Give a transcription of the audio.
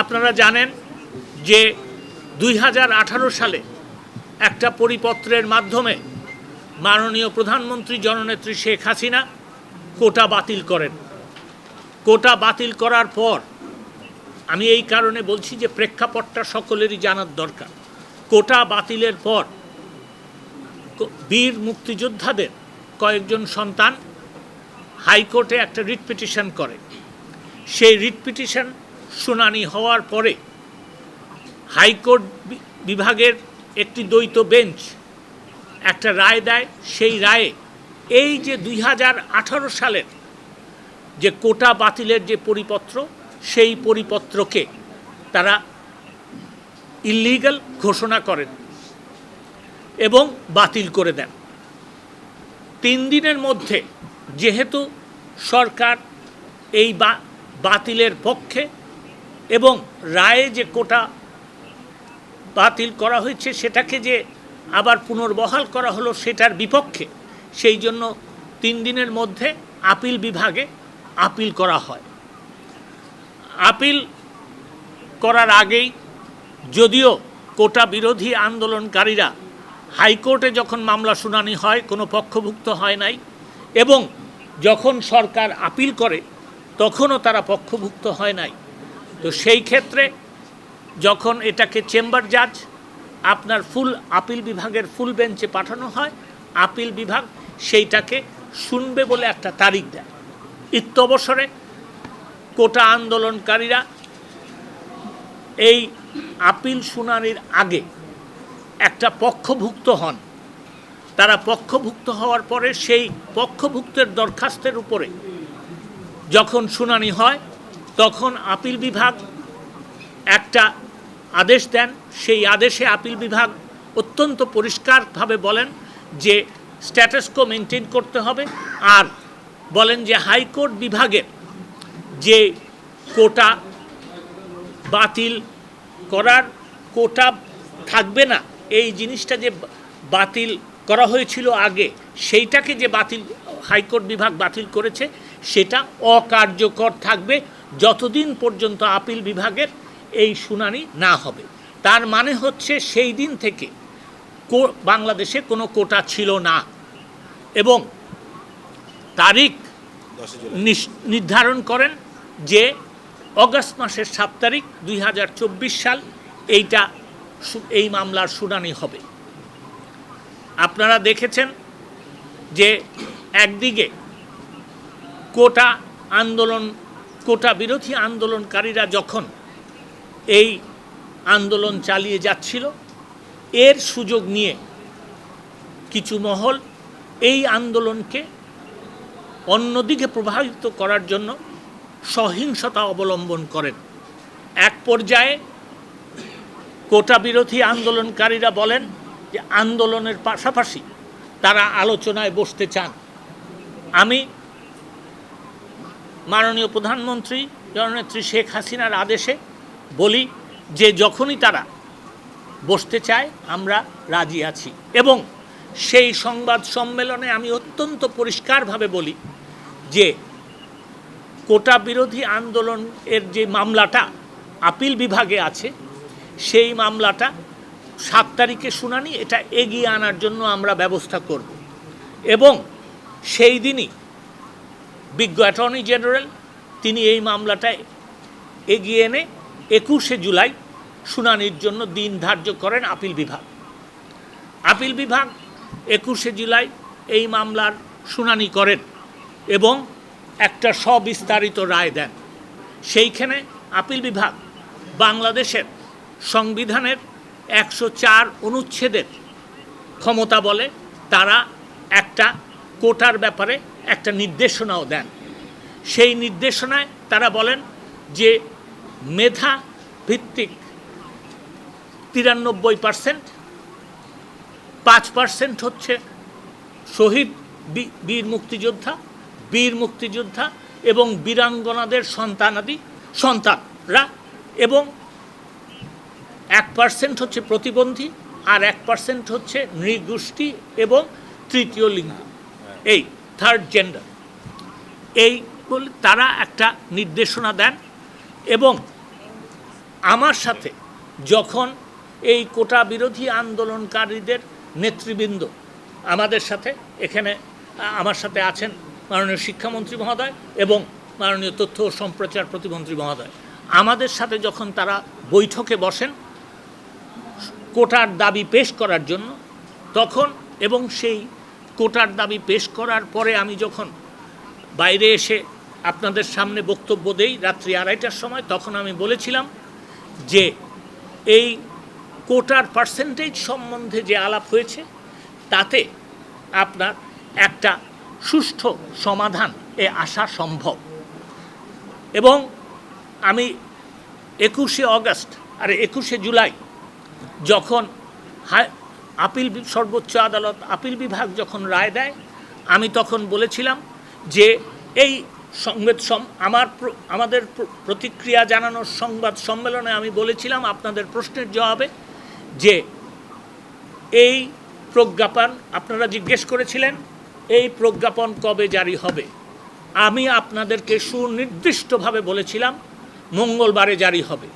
আপনারা জানেন যে দুই হাজার আঠারো সালে একটা পরিপত্রের মাধ্যমে মাননীয় প্রধানমন্ত্রী জননেত্রী শেখ হাসিনা কোটা বাতিল করেন। কোটা বাতিল করার পর আমি এই কারণে বলছি যে প্রেক্ষাপটটা সকলেরই জানার দরকার। কোটা বাতিলের পর বীর মুক্তিযোদ্ধাদের কয়েকজন সন্তান হাইকোর্টে একটা রিট পিটিশন করে। সেই রিট পিটিশন শুনানি হওয়ার পরে হাইকোর্ট বিভাগের একটি দ্বৈত বেঞ্চ একটা রায় দেয়। সেই রায়ে এই যে দুই হাজার আঠারো সালের যে কোটা বাতিলের যে পরিপত্র, সেই পরিপত্রকে তারা ইলিগাল ঘোষণা করেন এবং বাতিল করে দেন। তিন দিনের মধ্যে যেহেতু সরকার এই বাতিলের পক্ষে এবং রায়ে যে কোটা বাতিল করা হয়েছে সেটাকে যে আবার পুনর্বহাল করা হলো সেটার বিপক্ষে, সেই জন্য তিন দিনের মধ্যে আপিল বিভাগে আপিল করা হয়। আপিল করার আগেই যদিও কোটা বিরোধী আন্দোলনকারীরা হাইকোর্টে যখন মামলা শুনানি হয়, কোনো পক্ষভুক্ত হয় নাই এবং যখন সরকার আপিল করে, তখনও তারা পক্ষভুক্ত হয় নাই। তো সেই ক্ষেত্রে যখন এটাকে চেম্বার জাজ, আপনার ফুল আপিল বিভাগের ফুল বেঞ্চে পাঠানো হয়, আপিল বিভাগ সেইটাকে শুনবে বলে একটা তারিখ দেয়। ইত্যবসরে কোটা আন্দোলনকারীরা এই আপিল শুনানির আগে একটা পক্ষভুক্ত হন। তারা পক্ষভুক্ত হওয়ার পরে সেই পক্ষভুক্তের দরখাস্তের উপরে যখন শুনানি হয় তখন আপিল বিভাগ একটা আদেশ দেন। সেই আদেশে আপিল বিভাগ অত্যন্ত পরিষ্কারভাবে বলেন যে স্ট্যাটাসকো মেনটেন করতে হবে আর বলেন যে হাইকোর্ট বিভাগের যে কোটা বাতিল করার কোটা থাকবে না, এই জিনিসটা যে বাতিল করা হয়েছিল আগে, সেইটাকে যে বাতিল হাইকোর্ট বিভাগ বাতিল করেছে, সেটা অকার্যকর থাকবে। যতদিন পর্যন্ত আপিল বিভাগের এই শুনানি না হবে। তার মানে হচ্ছে সেই দিন থেকে কো- বাংলাদেশে কোনো কোটা ছিল না এবং তারিখ নির্ধারণ করেন যে অগস্ট মাসের সাত তারিখ দুই হাজার চব্বিশ সাল এইটা এই মামলার শুনানি হবে। আপনারা দেখেছেন যে একদিকে কোটা আন্দোলন কোটা বিরোধী আন্দোলনকারীরা যখন এই আন্দোলন চালিয়ে যাচ্ছিল, এর সুযোগ নিয়ে কিছু মহল এই আন্দোলনকে অন্যদিকে প্রভাবিত করার জন্য সহিংসতা অবলম্বন করেন। এক পর্যায়ে কোটা বিরোধী আন্দোলনকারীরা বলেন যে, আন্দোলনের পাশাপাশি তারা আলোচনায় বসতে চান। আমি মাননীয় প্রধানমন্ত্রী, জননেত্রী শেখ হাসিনার আদেশে বলি যে যখনই তারা বসতে চায়, আমরা রাজি আছি। এবং সেই সংবাদ সম্মেলনে আমি অত্যন্ত পরিষ্কারভাবে বলি যে কোটা বিরোধী আন্দোলন এর যে মামলাটা আপিল বিভাগে আছে, সেই মামলাটা সাত তারিখে শুনানি, এটা এগিয়ে আনার জন্য আমরা ব্যবস্থা করব। এবং সেই দিনই বিজ্ঞ অ্যাটর্নি জেনারেল, তিনি এই মামলাটায় এগিয়ে এনে একুশে জুলাই শুনানির জন্য দিন ধার্য করেন আপিল বিভাগ। আপিল বিভাগ একুশে জুলাই এই মামলার শুনানি করেন এবং একটা সবিস্তারিত রায় দেন। সেইখানে আপিল বিভাগ বাংলাদেশের সংবিধানের একশো চার অনুচ্ছেদের ক্ষমতা বলে তারা একটা কোটার ব্যাপারে একটা নির্দেশনাও দেন। সেই নির্দেশনায় তারা বলেন যে মেধা ভিত্তিক তিরানব্বই পার্সেন্ট, পাঁচ পার্সেন্ট হচ্ছে শহীদ বীর মুক্তিযোদ্ধা বীর মুক্তিযোদ্ধা এবং বীরাঙ্গনাদের সন্তানাদি সন্তানরা এবং এক পার্সেন্ট হচ্ছে প্রতিবন্ধী আর এক পার্সেন্ট হচ্ছে নৃগোষ্ঠী এবং তৃতীয় লিঙ্গ। এই থার্ড জেন্ডার এই বলে, তারা একটা নির্দেশনা দেন এবং আমার সাথে যখন এই কোটা বিরোধী আন্দোলনকারীদের নেতৃবৃন্দ আমাদের সাথে, এখানে আমার সাথে আছেন মাননীয় শিক্ষামন্ত্রী মহোদয় এবং মাননীয় তথ্য ও সম্প্রচার প্রতিমন্ত্রী মহোদয়। আমাদের সাথে যখন তারা বৈঠকে বসেন, কোটার দাবি পেশ করার জন্য, তখন এবং সেই কোটার দাবি পেশ করার পরে আমি যখন বাইরে এসে আপনাদের সামনে বক্তব্য দেই রাত্রি আড়াইটার সময়, তখন আমি বলেছিলাম যে এই কোটার পার্সেন্টেজ সম্বন্ধে যে আলাপ হয়েছে, তাতে আপনার একটা সুষ্ঠু সমাধান এ আসা সম্ভব। এবং আমি একুশে অগস্ট, আর একুশে জুলাই যখন হাই আপিল সর্বোচ্চ আদালত আপিল বিভাগ যখন রায় দেয়, আমি তখন বলেছিলাম যে এই সংবাদ আমার আমাদের প্র- প্রতিক্রিয়া জানানোর সংবাদ সম্মেলনে আমি বলেছিলাম আপনাদের প্রশ্নের জবাবে যে এই প্রজ্ঞাপন আপনারা জিজ্ঞেস করেছিলেন, এই প্রজ্ঞাপন কবে জারি হবে? আমি আপনাদেরকে সুনির্দিষ্টভাবে বলেছিলাম, মঙ্গলবারে জারি হবে।